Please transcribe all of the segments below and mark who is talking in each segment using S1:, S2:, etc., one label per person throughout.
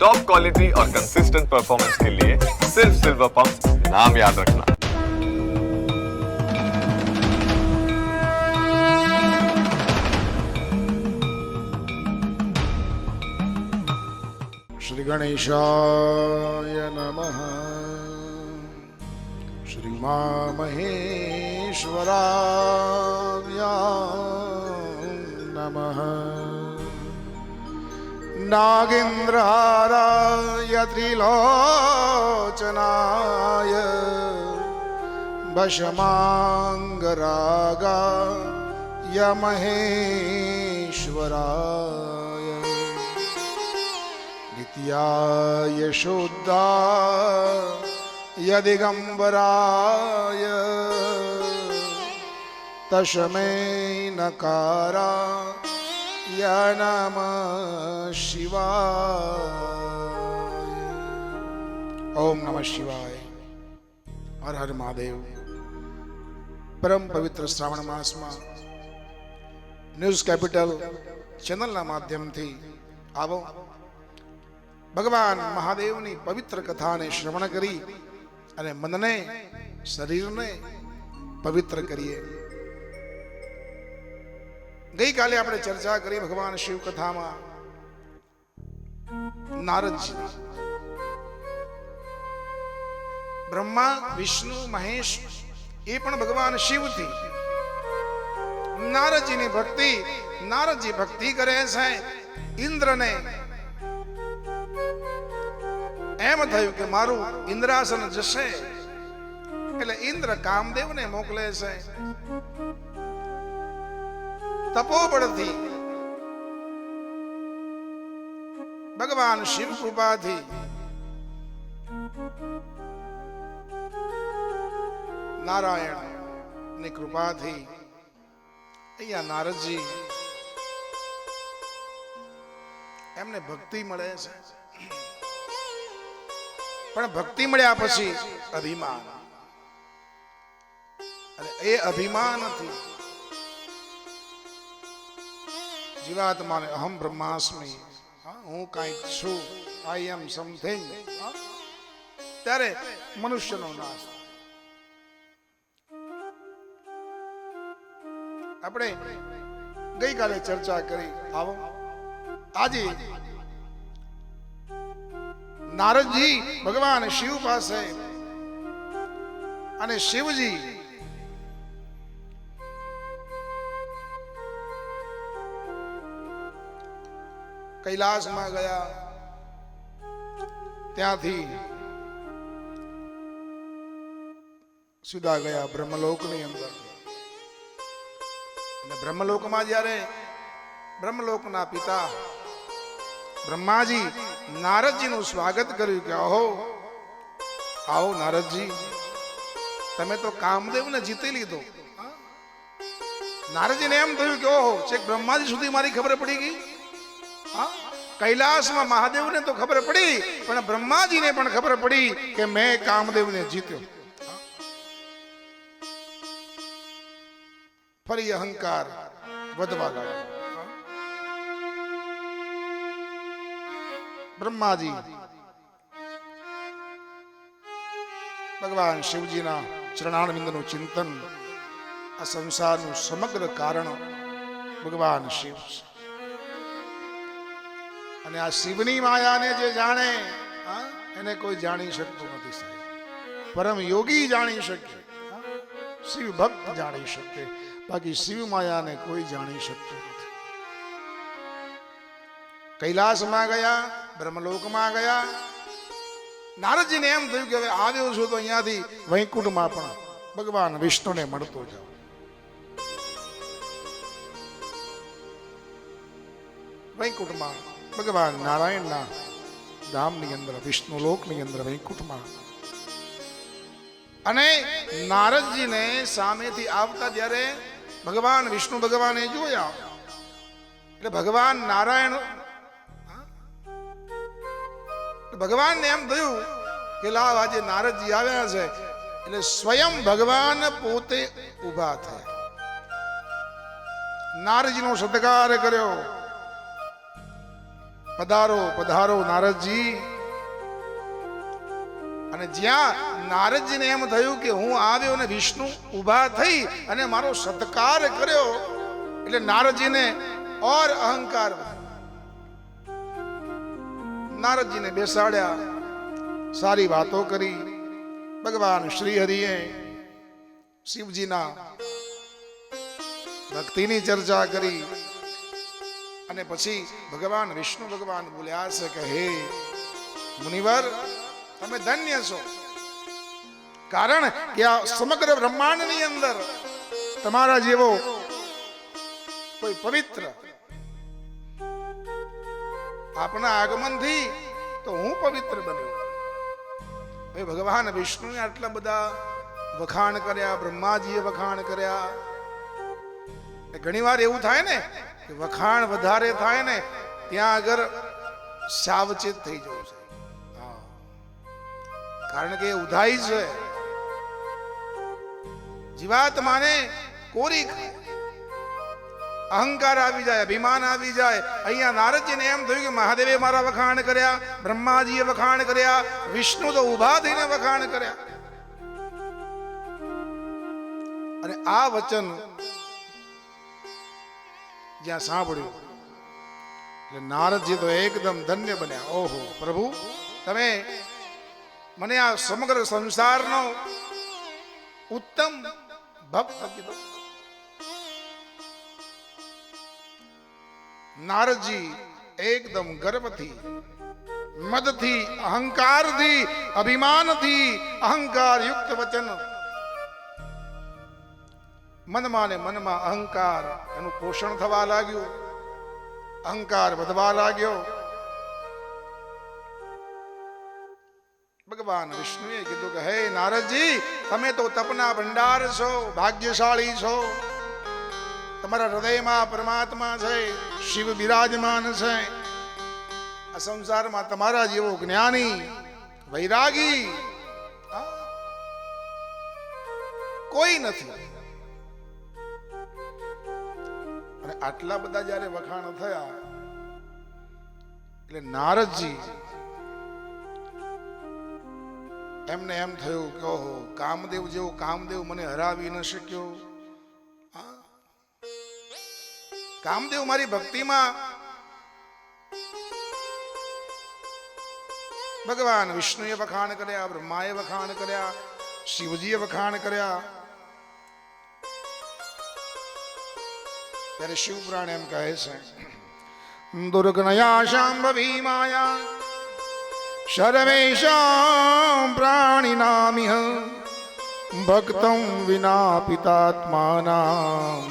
S1: Top quality और consistent performance के लिए सिर्फ़ सिल्वर पंप नाम याद रखना।
S2: श्री श्रीगणेशाय नमः। श्रीमामहेश्वराय नमः। नागेन्द्रहाराय त्रिलोचनाय भशमाङ्गरागाय महेश्वराय नित्याय शुद्धाय दिगम्बराय तस्मै શિવાય નમ શિવાય ઓમ નમઃ શિવાય હર હર મહાદેવ પરમ પવિત્ર શ્રાવણ માસમાં ન્યૂઝ કેપિટલ ચેનલના માધ્યમથી આવો ભગવાન મહાદેવની પવિત્ર કથાને શ્રવણ કરી અને મનને શરીરને પવિત્ર કરીએ ગઈકાલે આપણે ચર્ચા કરી ભગવાન શિવ કથામાં નારદજી. બ્રહ્મા, વિષ્ણુ, મહેશ, એ પણ ભગવાન શિવથી. નારદજીની ભક્તિ, નારદજી ભક્તિ કરે છે, ઇન્દ્રને. એમ થયું કે મારું ઇન્દ્રાસન જશે, એટલે ઇન્દ્ર કામદેવને મોકલે છે. તપોબળથી ભગવાન શિવ કૃપાથી. નારાયણની કૃપાથી. અહીંયા નારદજી એમને ભક્તિ મળે છે. પણ ભક્તિ મળ્યા પછી અભિમાન. અને એ અભિમાનથી જીવાત્માને અહમ બ્રહ્માસ્મી. હું કાંઈક છું. આઈ એમ સમથિંગ ત્યારે મનુષ્યનો નાશ. આપણે ગઈકાલે ચર્ચા કરી આવો. આજે નારદજી ભગવાન શિવ પાસે અને શિવજી કૈલાસમાં ગયા ત્યાંથી સીધા ગયા બ્રહ્મલોકની અંદર અને બ્રહ્મલોકમાં જ્યારે બ્રહ્મલોકના પિતા બ્રહ્માજી નારદજીનું સ્વાગત કર્યું કે અહો આવો નારદજી તમે તો કામદેવને જીતી લીધો નારદજીને એમ થયું કે ઓહો છેક બ્રહ્માજી સુધી મારી ખબર પડી ગઈ હા? કૈલાસમાં મહાદેવને તો ખબર પડી, પણ બ્રહ્માજીને પણ ખબર પડી કે મેં કામદેવને જીત્યો. ફરી અહંકાર વધવા લાગ્યો. બ્રહ્માજી, ભગવાન શિવજીના ચરણારવિંદનું ચિંતન આ સંસારનું સમગ્ર કારણ ભગવાન શિવ છે. અને આ શિવની માયાને જે જાણે એને કોઈ જાણી શકતું નથી સાહેબ. પરમ યોગી જાણી શકે શિવ ભક્ત જાણી શકે, બાકી શિવ માયાને કોઈ જાણી શકતું નથી. કૈલાસમાં ગયા, બ્રહ્મલોકમાં ગયા. નારદજીને એમ થયું કે હવે આવ્યો છું તો અહીંયાથી વૈકુંઠમાં પણ ભગવાન વિષ્ણુને મળતો જાઉં. વૈકુંઠમાં ભગવાન નારાયણના ધામની અંદર વિષ્ણુલોકની અંદર, વૈકુંઠમાં. અને નારદજીને સામેથી આવતા ત્યારે ભગવાન, વિષ્ણુ ભગવાને જોયા, એટલે ભગવાન નારાયણ ભગવાનને એમ થયું કે લાવ આજે નારદજી આવ્યા છે, એટલે સ્વયં ભગવાન પોતે ઊભા થયા. નારદજીનો સત્કાર કર્યો. પધારો પધારો નારદજી. અને જ્યાં નારદજીને એમ થયું કે હું આવ્યો અને વિષ્ણુ ઊભા થઈ અને મારો સત્કાર કર્યો, એટલે નારદજીને ઓર અહંકાર નારદજીને બેસાડ્યા, સારી વાતો કરી. ભગવાન શ્રી હરિએ શિવજીના ભક્તિની ચર્ચા કરી. અને પછી ભગવાન વિષ્ણુ ભગવાન બોલ્યા છે કે, હે મુનિવર, તમે ધન્ય છો. કારણ કે આ સમગ્ર બ્રહ્માંડની અંદર તમારા જેવો કોઈ પવિત્ર આપના આગમનથી તો હું પવિત્ર બન્યો. હવે ભગવાન વિષ્ણુએ આટલા બધા વખાણ કર્યા, બ્રહ્માજીએ વખાણ કર્યા. ઘણી વાર એવું થાય ને વખાણ વધારે થાય ને, ત્યાં આગળ સાવચેત થઈ જવું છે. કારણ કે ઉધાઈ છે. જીવાત્માને કોરી અહંકાર આવી જાય, અભિમાન આવી જાય. અહીંયા નારદજીને એમ થયું કે મહાદેવે મારા વખાણ કર્યા, બ્રહ્માજીએ વખાણ કર્યા, વિષ્ણુ તો ઊભા થઈને વખાણ કર્યા. અને આ વચન જ્યાં સાંભળ્યું. એટલે નારદજી તો એકદમ ધન્ય બન્યા. ઓહો, પ્રભુ, તમે મને આ સમગ્ર સંસારનો ઉત્તમ ભક્ત કીધો નારદજી એકદમ ગર્વથી, મદથી, અહંકારથી, અભિમાનથી અહંકાર યુક્ત વચન મનમાં ને મનમાં અહંકાર એનું પોષણ થવા લાગ્યું. અહંકાર વધવા લાગ્યો. ભગવાન વિષ્ણુએ કીધું કે, હે નારદજી, તમે તો તપના ભંડાર છો, ભાગ્યશાળી છો. તમારા હૃદયમાં પરમાત્મા છે, શિવ બિરાજમાન છે. આ સંસારમાં તમારા જેવો જ્ઞાની, વૈરાગી કોઈ નથી. આટલા બધા જ્યારે વખાણ થયા, એટલે નારદજી એમને એમ થયું કે ઓહો, કામદેવ જેવો કામદેવ મને હરાવી ન શક્યો? કામદેવ મારી ભક્તિમાં ભગવાન વિષ્ણુએ વખાણ કર્યા, બ્રહ્માએ વખાણ કર્યા, શિવજીએ વખાણ કર્યા ત્યારે શિવપુરાણ એમ કહે છે દુર્ગનયા શાંભવી માયા સર્વેષાં પ્રાણિનામિહ ભક્તં વિના પિતાત્માના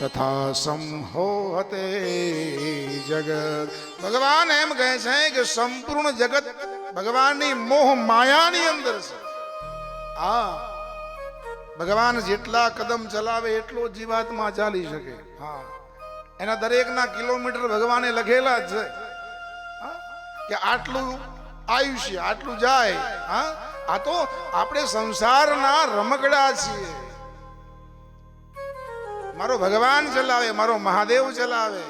S2: તથા સંહોહતે જગત. ભગવાન એમ કહે છે કે સંપૂર્ણ જગત ભગવાનની મોહ માયાની અંદર છે. આ ભગવાન જેટલા કદમ ચલાવે એટલો જીવાત્મા ચાલી શકે. હા. એના દરેકના કિલોમીટર ભગવાને લખેલા જ છે? કે આટલું આયુષ્ય, આટલું જાય. હા. આ તો આપણે સંસારના રમકડા છીએ. મારો ભગવાન ચલાવે, મારો મહાદેવ ચલાવે.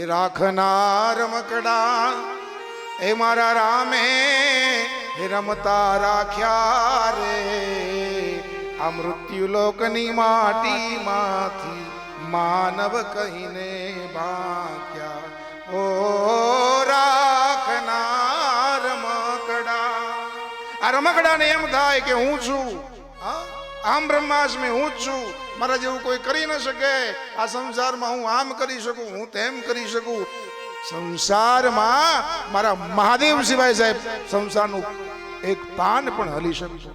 S2: એ રાખનાર રમકડા, એ મારા રામે રમતા રાખ્યા રે. આ મૃત્યુ લોકની માટીમાંથી માનવ કહીને ભાગ્યા. ઓ રાખનાર રમકડા આ રમકડાને એમ થાય કે હું છું? આમ બ્રહ્માસ્મી હું જ છું. મારા જેવું કોઈ કરી ન શકે. આ સંસારમાં હું આમ કરી શકું, હું તેમ કરી શકું. સંસારમાં મારા મહાદેવ સિવાય સાહેબ, સંસારનું એક પાન પણ હલી શકતું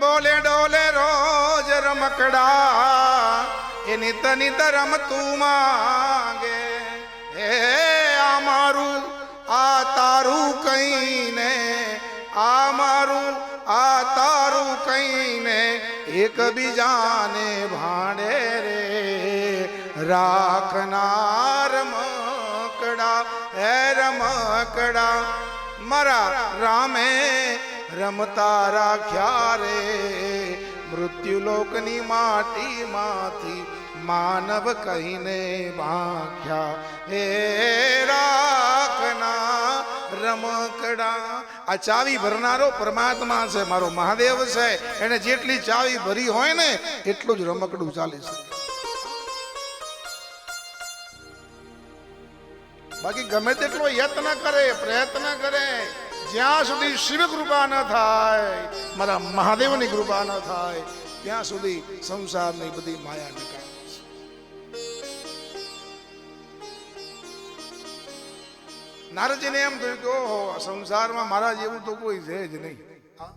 S2: બોલે ડોલે રોજ રમકડા, એ નિત નિત રમતું માંગે. હે આ મારું, આ તારું કહીને, આ મારું, આ તારું કહીને એકબીજાને ભાંડે રે. રાખનાર મકડા, હે રમકડા, મારા રામે રમતા રાખ્યા રે. મૃત્યુલોકની માટીમાંથી માનવ કહીને વાખ્યા. હે રાખના રમકડા. આ ચાવી ભરનારો પરમાત્મા છે, મારો મહાદેવ છે. એને જેટલી ચાવી ભરી હોય ને, એટલું જ રમકડું ચાલી શકે બાકી ગમે તેટલો યત્ન કરે, પ્રયત્ન કરે. જ્યાં સુધી શિવ કૃપા ન થાય, મારા મહાદેવની કૃપા ન થાય, ત્યાં સુધી સંસારની બધી માયા નકામ નારદજીને એમ થયું કે, ઓહો, આ સંસારમાં મારા જેવું તો કોઈ છે જ નહીં હા?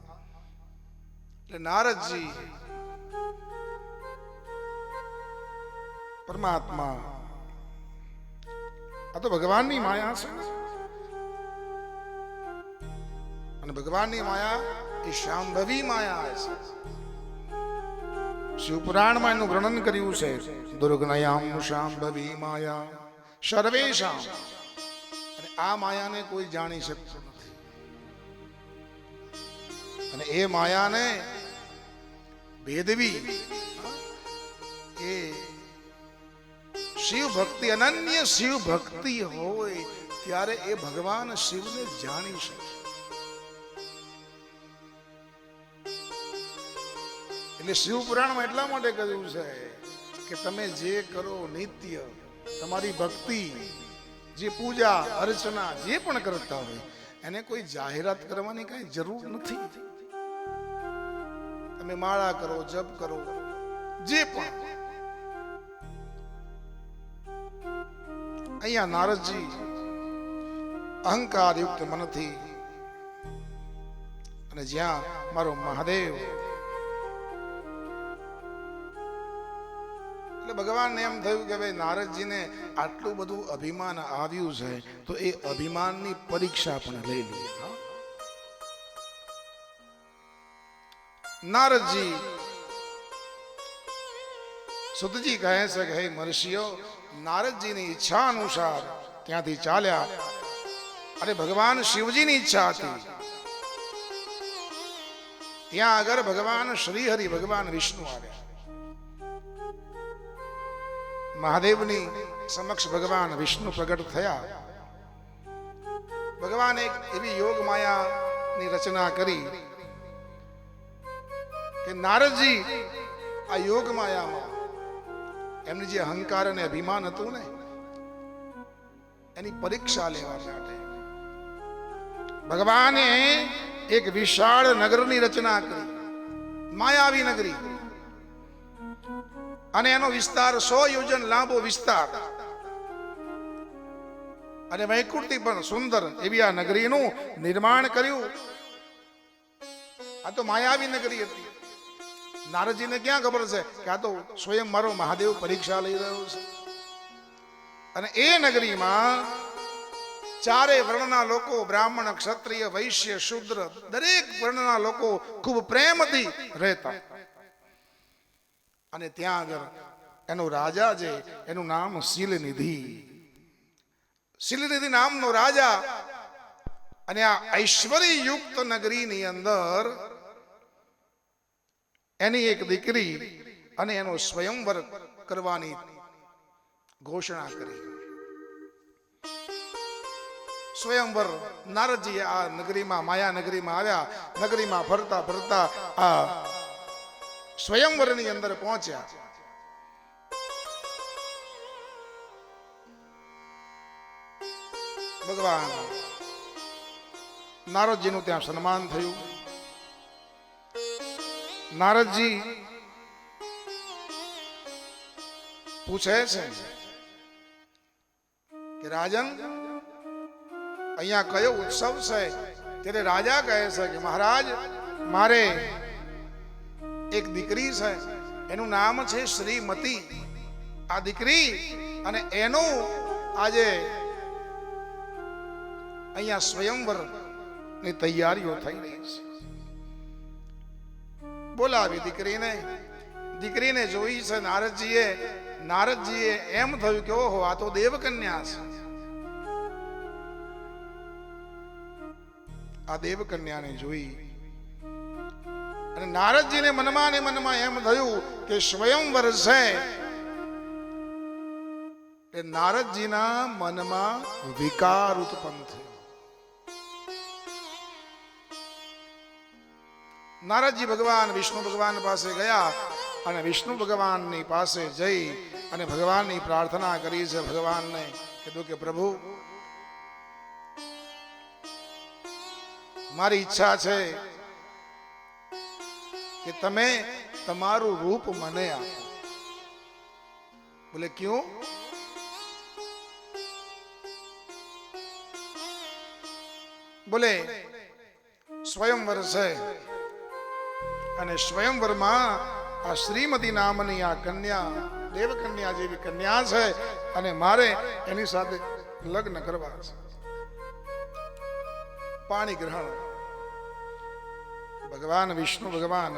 S2: એટલે નારદજી પરમાત્મા, આ તો ભગવાનની માયા છે અને ભગવાનની માયા એ શાંભવી માયા છે. શિવપુરાણમાં એનું વર્ણન કર્યું છે, દુર્ગનયામ શાંભવી માયા સર્વેશામ અને આ માયાને કોઈ જાણી શકતું નથી. અને એ માયાને ભેદવી, એ શિવ ભક્તિ અનન્ય શિવ ભક્તિ હોય, ત્યારે એ ભગવાન શિવને જાણી શકે. એટલે શિવ પુરાણમાં એટલા માટે કહ્યું છે કે તમે જે કરો નિત્ય, તમારી ભક્તિ, જે પૂજા, અર્ચના, જે પણ કરતા હોય, એને કોઈ જાહેરાત કરવાની કઈ જરૂર નથી. તમે માળા કરો, જપ કરો, જે પણ. અહીંયા નારદજી અહંકાર યુક્ત મનથી અને જ્યાં મારો મહાદેવ એટલે ભગવાનને એમ થયું કે ભાઈ નારદજીને આટલું બધું અભિમાન આવ્યું છે, તો એ અભિમાનની પરીક્ષા પણ લઈ લઈએ નારદજી સુતજી કહે છે કે, હે મર્ષિયો નારદજીની ઈચ્છા અનુસાર ત્યાંથી ચાલ્યા. અને ભગવાન શિવજીની ઈચ્છા હતી. ત્યાં આગળ ભગવાન શ્રી હરિ ભગવાન વિષ્ણુ આવ્યા. મહાદેવની સમક્ષ ભગવાન વિષ્ણુ પ્રગટ થયા ભગવાન એક એવી યોગ માયાની રચના કરી કે નારદજી આ યોગ માયામાં એમની જે અહંકાર અને અભિમાન હતું ને, એની પરીક્ષા લેવા માટે. ભગવાને એક વિશાળ નગરની રચના કરી, માયાવી નગરી અને એનો વિસ્તાર સો યોજન લાંબો વિસ્તાર. અને વૈકુંઠી પણ સુંદર એવી આ નગરીનું નિર્માણ કર્યું. આ તો માયાવી નગરી હતી. નારદજીને ક્યાં ખબર છે કે આ તો સ્વયં મારો મહાદેવ પરીક્ષા લઈ રહ્યો છે. અને એ નગરીમાં ચારે વર્ણના લોકો, બ્રાહ્મણ, ક્ષત્રિય, વૈશ્ય, શુદ્ર, દરેક વર્ણના લોકો ખૂબ પ્રેમથી રહેતા. અને ત્યાં આગળ એનો રાજા છે એનું નામ શીલનિધિ. શીલનિધિ નામનો રાજા અને આ ઐશ્વર્ય યુક્ત નગરીની અંદર એની એક દીકરી અને એનો સ્વયંવર કરવાની ઘોષણા કરી. સ્વયંવર નારદજી આ નગરીમાં, માયા નગરીમાં આવ્યા, નગરીમાં ફરતા ફરતા આ સ્વયંવરની અંદર પહોંચ્યા. ભગવાન, નારદજીનું ત્યાં સન્માન થયું. નારદજી પૂછે છે કે રાજન, અહીંયા કયો ઉત્સવ છે? ત્યારે રાજા કહે છે કે મહારાજ, મારે એક દીકરી છે, એનું નામ છે શ્રીમતી. આ દીકરી અને એનું આજે અહીંયા સ્વયંવરની તૈયારીઓ થઈ રહી છે. બોલાવી દીકરીને. દીકરીને જોઈ છે નારદજીએ. નારદજીએ એમ થયું કે ઓહો, આ તો દેવકન્યા છે. આ દેવકન્યાને જોઈ અને નારદજીને મનમાં ને મનમાં એમ થયું કે સ્વયંવર છે એ નારદજીના મનમાં વિકાર ઉત્પન્ન થયો. નારદજી ભગવાન, વિષ્ણુ ભગવાન પાસે ગયા અને વિષ્ણુ ભગવાનની પાસે જઈ અને ભગવાનની પ્રાર્થના કરી છે ભગવાનને. કીધું કે પ્રભુ, મારી ઈચ્છા છે કે તમે તમારું રૂપ મને આપો. બોલે ક્યું? બોલે, સ્વયંવર છે. અને સ્વયંવરમાં આ શ્રીમતી નામની આ કન્યા, દેવકન્યા જેવી કન્યા છે અને મારે એની સાથે લગ્ન કરવા છે. પાણી ગ્રહણ. ભગવાન, વિષ્ણુ ભગવાન.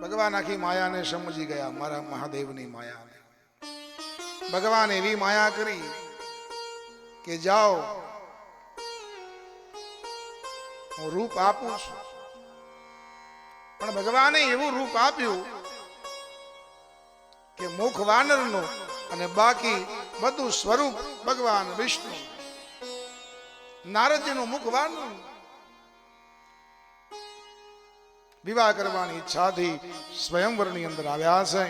S2: ભગવાન આખી માયાને સમજી ગયા, મારા મહાદેવની માયાને. ભગવાન એવી માયા કરી કે જાઓ, હું રૂપ આપું છું. પણ ભગવાને એવું રૂપ આપ્યું કે મુખ વાનરનું અને બાકી બધું સ્વરૂપ ભગવાન, વિષ્ણુ. નારદજીનું મુખ વાનું વિવાહ કરવાની ઈચ્છાથી સ્વયંવરની અંદર આવ્યા છે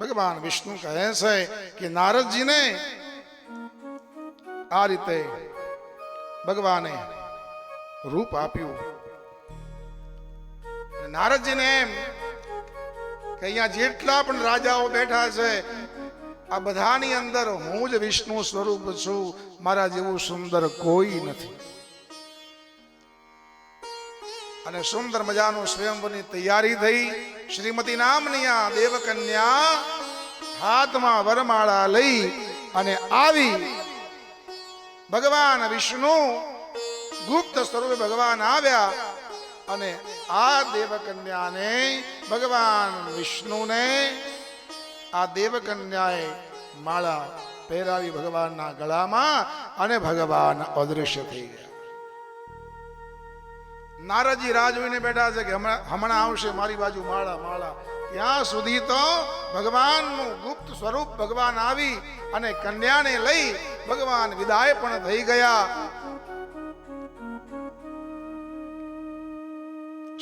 S2: ભગવાન વિષ્ણુ કહે છે કે, નારદજીને આ રીતે ભગવાને રૂપ આપ્યું. નારદજીને એમ કે, અહીંયા જેટલા પણ રાજાઓ બેઠા છે આ બધાની અંદર હું જ વિષ્ણુ સ્વરૂપ છું. મારા જેવું સુંદર કોઈ નથી. અને સુંદર મજાનું સ્વયંવરની તૈયારી થઈ શ્રીમતી નામની આ દેવકન્યા હાથમાં વરમાળા લઈ અને આવી ભગવાન વિષ્ણુ ગુપ્ત સ્વરૂપે ભગવાન આવ્યા અને આ દેવકન્યાને ભગવાન વિષ્ણુને આ દેવકન્યાએ માળા પહેરાવી ભગવાનના ગળામાં અને ભગવાન અદૃશ્ય થઈ ગયા. નારદજી રાહ જોઈને બેઠા છે કે હમણાં આવશે મારી બાજુ માળા માળા. ત્યાં સુધી તો ભગવાનનું ગુપ્ત સ્વરૂપ ભગવાન આવી અને કન્યાને લઈ ભગવાન વિદાય પણ થઈ ગયા.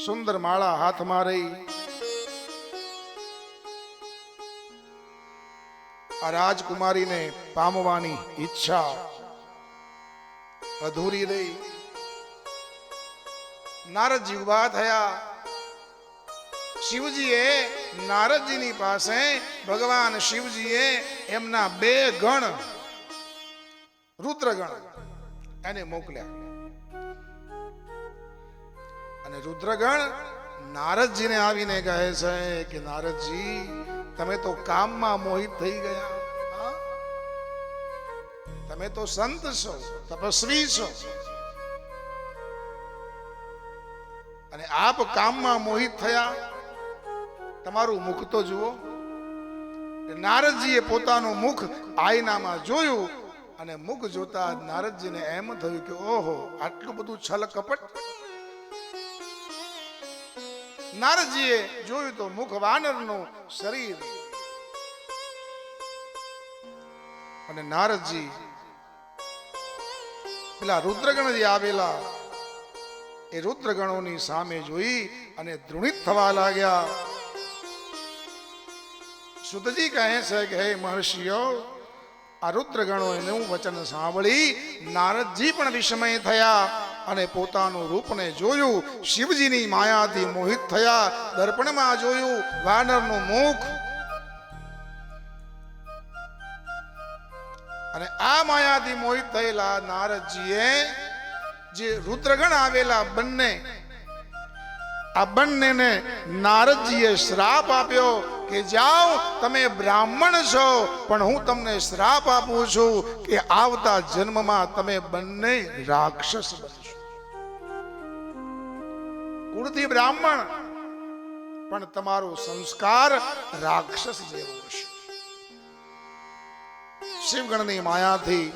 S2: સુંદર માળા હાથમાં રહી. આ રાજકુમારીને પામવાની ઈચ્છા અધૂરી રહી. નારદજી ઊભા થયા. શિવજીએ નારદજીની પાસે ભગવાન શિવજીએ એમના બે ગણ રુદ્રગણ એને મોકલ્યા. અને રુદ્રગણ નારદજીને આવીને કહે છે કે નારદજી તમે તો કામમાં મોહિત થઈ ગયા. તમે તો સંત છો, તપસ્વી છો. અને આપ કામમાં મોહિત થયા. તમારું મુખ તો જુઓ. નારદજીએ પોતાનું મુખ આયનામાં જોયું અને મુખ જોતા નારદજીને એમ થયું કે, ઓહો, આટલું બધું છલ કપટ નારદજીએ જોયું તો મુખ વાનરનું શરીર. અને નારદજી પેલા રુદ્રગણ જે આવેલા, એ રુદ્રગણોની સામે જોઈ અને દ્રુણિત થવા લાગ્યા. સુતજી કહે છે કે, હે મહર્ષિઓ, આ રુદ્રગણો એનું વચન સાંભળી નારદજી પણ વિસ્મય થયા. અને પોતાનું રૂપને જોયું, શિવજીની માયાથી મોહિત થયા, દર્પણમાં જોયું, વાનરનું મુખ. અને આ માયાથી મોહિત થયેલા નારદજીએ જે રુદ્રગણ આવેલા બંને, આ બંનેને નારદજીએ શ્રાપ આપ્યો કે જાઓ, તમે બ્રાહ્મણ છો, પણ હું તમને શ્રાપ આપું છું કે આવતા જન્મમાં તમે બંને રાક્ષસ બનશો. કુળથી બ્રાહ્મણ પણ તમારો સંસ્કાર રાક્ષસ જેવો હશે શિવગણની માયાથી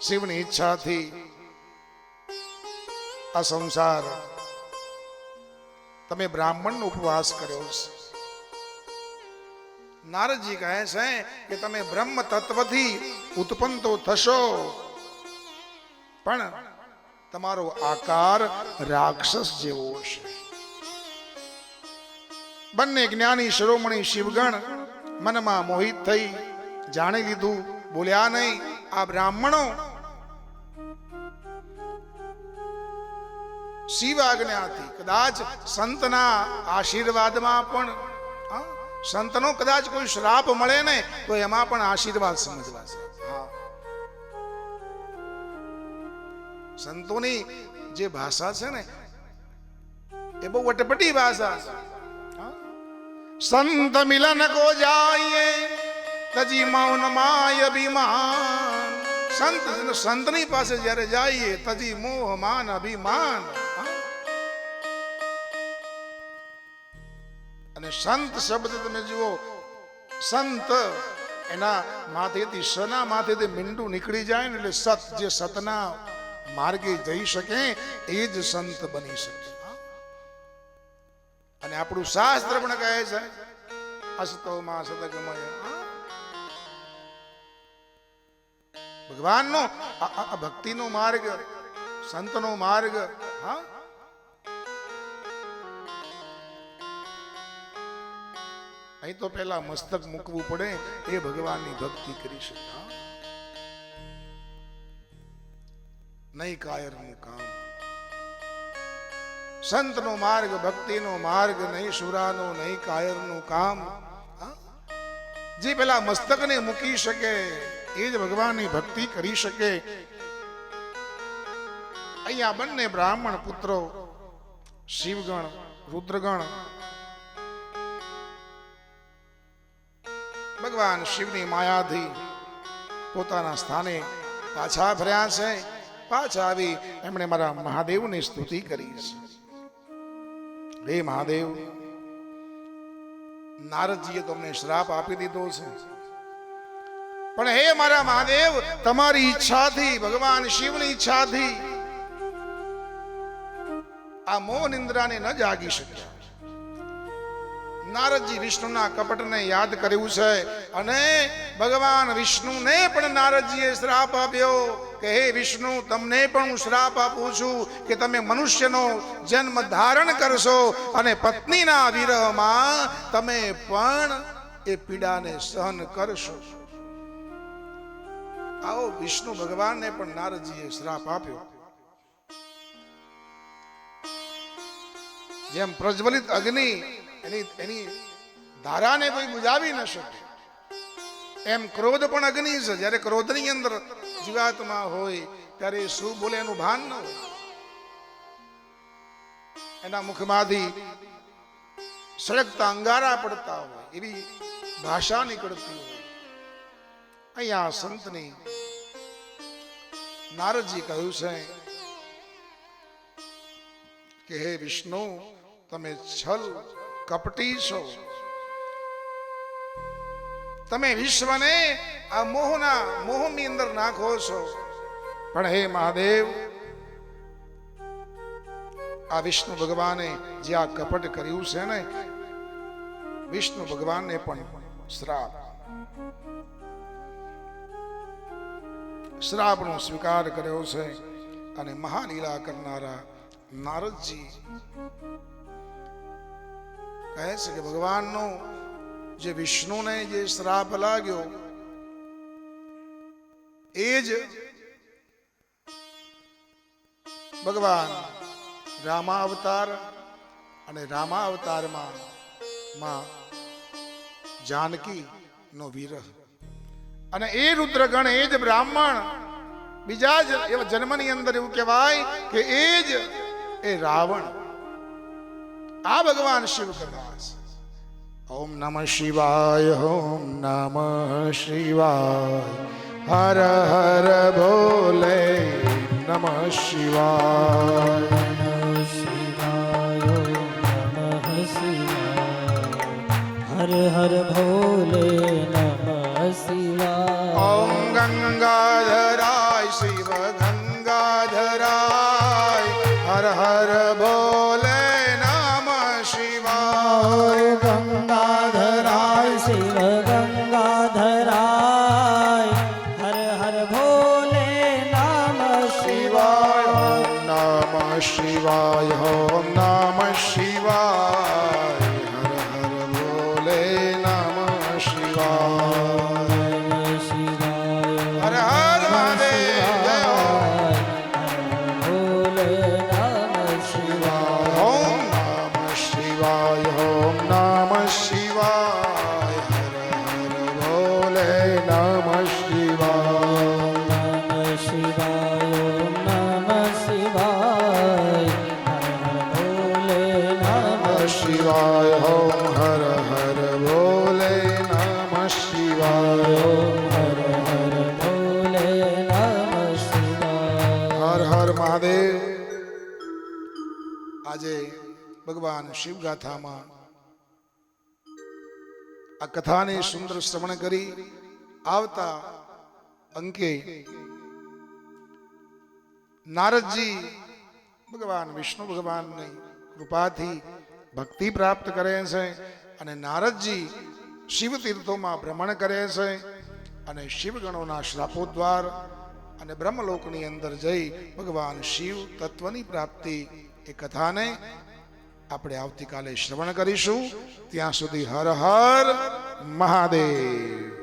S2: શિવની ઈચ્છાથી આ સંસાર તમે બ્રાહ્મણનો ઉપવાસ કર્યો છે નારદજી કહે છે કે તમે બ્રહ્મ તત્વથી ઉત્પન્ન તો થશો, પણ તમારો આકાર રાક્ષસ જેવો છે બંને જ્ઞાની શિરોમણી શિવગણ મનમાં મોહિત થઈ જાણી લીધું, બોલ્યા નહીં, આ બ્રાહ્મણો શિવ આજ્ઞાથી કદાચ સંતના આશીર્વાદમાં પણ સંતનો કદાચ કોઈ શ્રાપ મળે ને, તો એમાં પણ આશીર્વાદ સમજવા છે. હા. સંતોની જે ભાષા છે ને, એ બહુ વટપટી ભાષા છે. સંત મિલન કો જાઈએ, તજી મૌન માય અભિમાન. સંત સંતની પાસે જ્યારે જઈએ, તજી મોહ માન અભિમાન. અને સંત શબ્દ તમે જુઓ, સંત એના માથેથી સના માથેથી મીંડું નીકળી જાય ને, એટલે સત જે સતના માર્ગે જઈ શકે, એ જ સંત બની શકે. અને આપણું શાસ્ત્ર પણ કહે છે, અસ્તોમાં સદગમય. ભગવાનનો ભક્તિનો માર્ગ, સંતનો માર્ગ, હા? અહીં તો પેલા મસ્તક મૂકવું પડે, એ ભગવાનની ભક્તિ કરી શકે નહીં કાયરનું કામ. સંતનો માર્ગ, ભક્તિનો માર્ગ નહીં, સુરાનો નહીં, કાયરનું કામ. જે પેલા મસ્તકને મૂકી શકે, એ જ ભગવાનની ભક્તિ કરી શકે. અહીંયા બંને બ્રાહ્મણ પુત્રો, શિવગણ, રુદ્રગણ. ભગવાન શિવની માયાથી પોતાના સ્થાને પાછા ફર્યા છે. પાછા આવી એમણે મારા મહાદેવની સ્તુતિ કરી છે. હે મહાદેવ, નારદજીએ તમને શ્રાપ આપી દીધો છે. પણ હે મારા મહાદેવ, તમારી ઈચ્છાથી, ભગવાન શિવની ઈચ્છાથી આ મોહ નિંદ્રાને ન જાગી શક્યા. નારદજી વિષ્ણુના કપટને યાદ કર્યું છે અને ભગવાન વિષ્ણુને પણ નારદજીએ શ્રાપ આપ્યો કે હે વિષ્ણુ, તમને પણ હું શ્રાપ આપું છું કે તમે મનુષ્યનો જન્મ ધારણ કરશો અને પત્નીના વિરહમાં તમે પણ એ પીડાને સહન કરશો. આવો વિષ્ણુ ભગવાનને પણ નારદજીએ શ્રાપ આપ્યો. જેમ પ્રજ્વલિત અગ્નિ એની એની ધારાને કોઈ બુજાવી ન શકે. એમ ક્રોધ પણ અગ્નિ છે. જ્યારે ક્રોધની અંદર જીવાત્મા હોય, ત્યારે શું બોલે એનું ભાન ન હોય. એના મુખમાંથી સળગતા અંગારા પડતા હોય, એવી ભાષા નીકળતી હોય. અહીંયા સંતની નારદજી કહ્યું છે કે, હે વિષ્ણુ, તમે છલ કપટી છો. તમે વિશ્વને આ મોહના, મોહની અંદર નાખો છો. પણ હે મહાદેવ, આ વિષ્ણુ ભગવાને જે આ કપટ કર્યું છે ને, વિષ્ણુ ભગવાનને પણ શ્રાપ. શ્રાપનો સ્વીકાર કર્યો છે અને મહાલીલા કરનારા નારદજી કહે છે કે ભગવાનનો જે વિષ્ણુને જે શ્રાપ લાગ્યો, એ જ ભગવાન રામા અવતાર અને રામા અવતારમાં માં જાનકી નો વિરહ. અને એ રુદ્રગણ એ જ બ્રાહ્મણ, બીજા જ એવા જન્મની અંદર એવું કહેવાય કે એ જ એ રાવણ. આ ભગવાન શિવ કથા છે ઓમ નમઃ શિવાય ઓમ નમઃ શિવાય. હર હર ભોલે નમઃ શિવાય.
S3: શિવાય નમઃ શિવાય હર હર ભોલે નમઃ શિવાય.
S2: ઓમ ગંગાધરાય શિવ शिवाय હર મહાદેવ. આજે ભગવાન શિવગાથામાં આ કથાને સુંદર શ્રવણ કરી આવતા અંકે નારદજી ભગવાન વિષ્ણુ ભગવાનની કૃપાથી ભક્તિ પ્રાપ્ત કરે છે અને નારદજી શિવ તીર્થોમાં ભ્રમણ કરે છે અને શિવગણોના શ્રાપોદ્વાર અને બ્રહ્મલોકની અંદર જઈ ભગવાન શિવ તત્વની પ્રાપ્તિ એ કથાને આપણે આવતીકાલે શ્રવણ કરીશું. ત્યાં સુધી હર હર મહાદેવ.